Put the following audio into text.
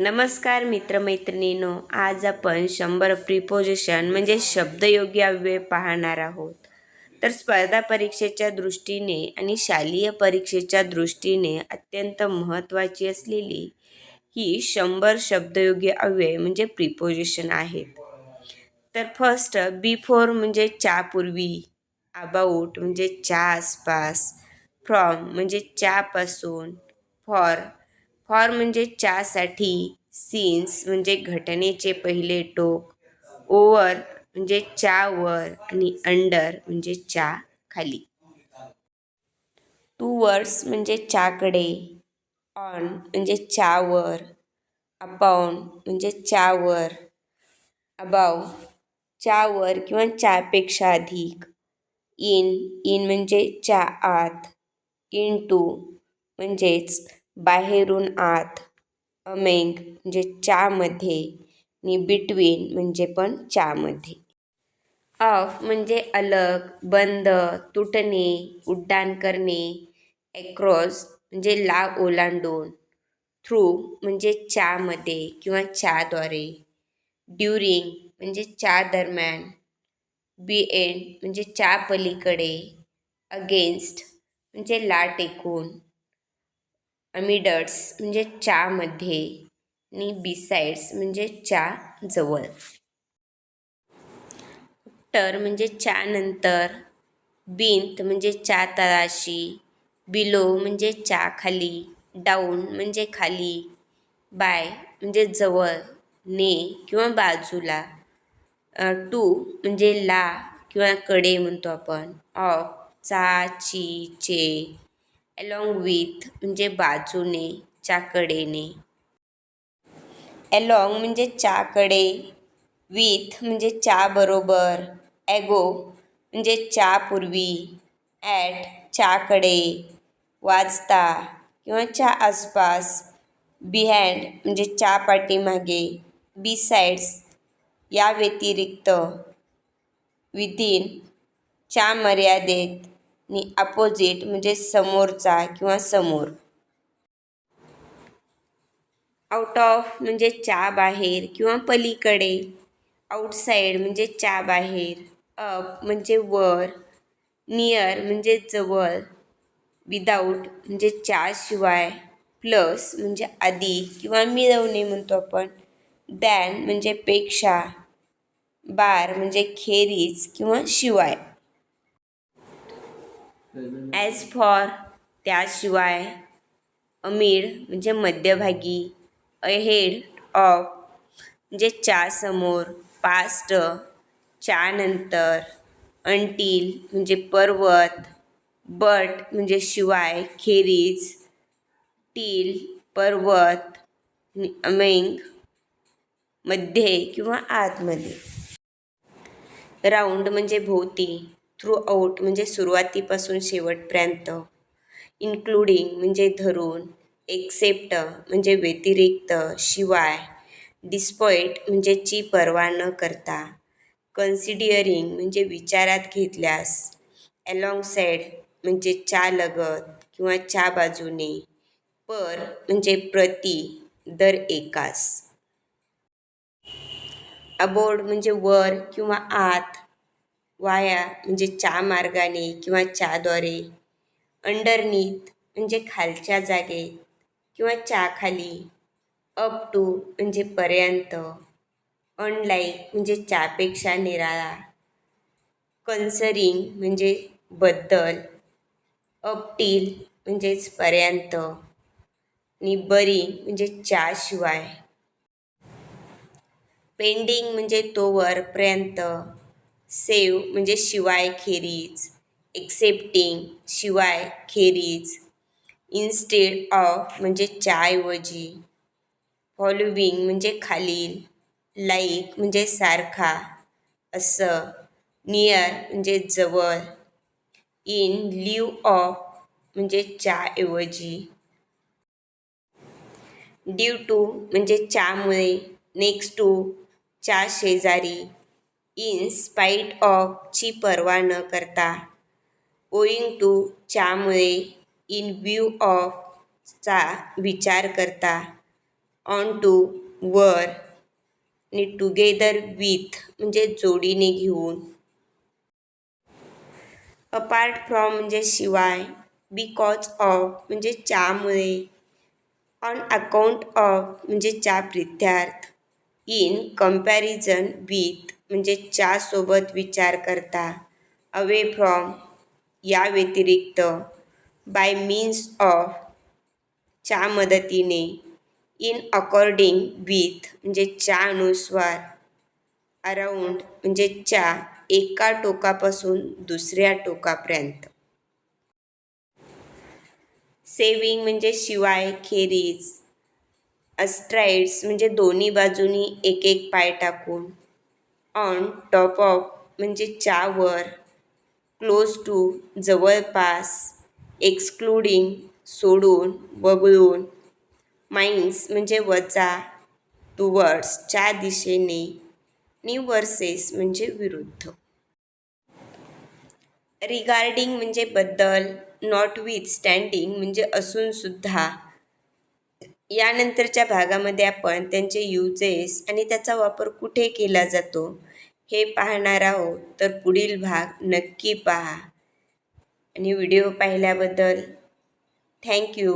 नमस्कार मित्रमैत्रिणींनो आज आपण शंभर प्रिपोजिशन म्हणजे शब्दयोगी अव्यय पाहणार आहोत. तर स्पर्धा परीक्षेच्या दृष्टीने आणि शालेय परीक्षेच्या दृष्टीने अत्यंत महत्त्वाची असलेली ही शंभर शब्दयोगी अव्यय म्हणजे प्रिपोजिशन आहेत. तर फर्स्ट बिफोर म्हणजे च्यापूर्वी अबाऊट म्हणजे च्या आसपास फ्रॉम म्हणजे च्यापासून फॉर फॉर म्हणजे च्यासाठी सीन्स म्हणजे घटनेचे पहिले टोक ओवर म्हणजे च्यावर आणि अंडर म्हणजे च्या खाली. टू वर्ड्स म्हणजे च्याकडे ऑन म्हणजे च्यावर अपाऊन म्हणजे च्यावर अबाव च्यावर किंवा च्यापेक्षा अधिक इन इन म्हणजे च्या आत इन टू म्हणजेच बाहेरून आत अमेंग म्हणजे च्यामध्ये आणि बिटवीन म्हणजे पण च्यामध्ये ऑफ म्हणजे अलग बंद तुटणे उड्डाण करणे ॲक्रॉस म्हणजे लाग ओलांडून थ्रू म्हणजे च्यामध्ये किंवा च्याद्वारे ड्युरिंग म्हणजे च्या दरम्यान बी एंड म्हणजे च्या पलीकडे अगेन्स्ट म्हणजे ला टेकून अमिडट्स म्हणजे च्यामध्ये आणि बिसाइड्स म्हणजे च्या जवळ टर म्हणजे च्या नंतर बिंत म्हणजे च्या तळाशी बिलो म्हणजे च्या खाली डाऊन म्हणजे खाली बाय म्हणजे जवळ ने किंवा बाजूला टू म्हणजे ला किंवा कडे म्हणतो आपण ऑफ चा ची चे. अलॉंग विथ म्हणजे बाजूने चाकडेने. अलॉंग म्हणजे चाकडे विथ म्हणजे च्याबरोबर ॲगो म्हणजे च्यापूर्वी ॲट चाकडे वाजता किंवा च्या आसपास बिहँड म्हणजे च्या पाठीमागे बिसाइड्स या व्यतिरिक्त विदिन च्या मर्यादेत. आणि अपोजिट म्हणजे समोरचा किंवा समोर. आउट ऑफ म्हणजे च्या बाहेर किंवा पलीकडे. आउटसाईड म्हणजे च्या बाहेर. अप म्हणजे वर. नियर म्हणजे जवळ. विदाऊट म्हणजे च्याशिवाय प्लस म्हणजे आधी किंवा मिळवणे म्हणतो आपण. दॅन म्हणजे पेक्षा. बार म्हणजे खेरीज किंवा शिवाय. ॲज फॉर त्याशिवाय अमीड म्हणजे मध्यभागी अहेड ऑफ म्हणजे च्या समोर पास्ट च्या नंतर अंटील म्हणजे पर्वत बट म्हणजे शिवाय खेरीज टील पर्वत अमेंगमध्ये किंवा आतमध्ये. राऊंड म्हणजे भोवती. थ्रू आऊट म्हणजे सुरुवातीपासून शेवटपर्यंत इन्क्लुडिंग म्हणजे धरून एक्सेप्ट म्हणजे व्यतिरिक्त शिवाय डिस्पॉइट म्हणजे ची पर्वा न करता कन्सिडिअरिंग म्हणजे विचारात घेतल्यास अलॉंगसाईड म्हणजे च्या लगत किंवा च्या बाजूने पर म्हणजे प्रति दर एकास. अबोर्ड म्हणजे वर किंवा आत वाया म्हणजे च्या मार्गाने किंवा च्याद्वारे अंडरनीथ म्हणजे खालच्या जागेत किंवा च्याखाली अप टू म्हणजे पर्यंत अनलाईक म्हणजे च्यापेक्षा निराळा कन्सरिंग म्हणजे बद्दल अपटील म्हणजेच पर्यंत आणि बरी म्हणजे च्याशिवाय. पेंडिंग म्हणजे तोवरपर्यंत सेव म्हणजे शिवाय खेरीज एक्सेप्टिंग शिवाय खेरीज इन्स्टेड ऑफ म्हणजे च्याऐवजी फॉलोविंग म्हणजे खालील लाईक म्हणजे सारखा असं नियर म्हणजे जवळ इन लिव ऑफ म्हणजे च्याऐवजी ड्यू टू म्हणजे चामुळे नेक्स्ट टू च्या शेजारी इन स्पाईट ऑफ ची पर्वा न करता. ओईंग टू च्यामुळे इन व्ह्यू ऑफ चा विचार करता. ऑन टू वर आणि टुगेदर विथ म्हणजे जोडीने घेऊन. अपार्ट फ्रॉम म्हणजे शिवाय बिकॉज ऑफ म्हणजे च्यामुळे. ऑन अकाउंट ऑफ म्हणजे च्या प्रित्यार्थ. इन कंपॅरिझन विथ म्हणजे च्यासोबत विचार करता अवे फ्रॉम या व्यतिरिक्त बाय मीन्स ऑफ च्या मदतीने इन अकॉर्डिंग विथ म्हणजे च्या अनुस्वार अराऊंड म्हणजे च्या एका टोकापासून दुसऱ्या टोकापर्यंत. सेविंग म्हणजे शिवाय खेरीज अस्ट्राईड्स म्हणजे दोन्ही बाजूनी एक एक पाय टाकून. ऑन टॉप ऑफ म्हणजे च्यावर क्लोज टू जवळपास एक्सक्लुडिंग सोडून वगळून माइन्स म्हणजे वजा टुवर्ड्स च्या दिशेने नि वर्सेस म्हणजे विरुद्ध. रिगार्डिंग म्हणजे बद्दल नॉट विथ स्टँडिंग म्हणजे असून सुद्धा यानंतरच्या भागामध्ये आपण त्यांचे युजेस आणि त्याचा वापर कुठे केला जातो हे पाहणार आहोत. तर पुढील भाग नक्की पहा. आणि व्हिडिओ पाहिल्याबद्दल थँक्यू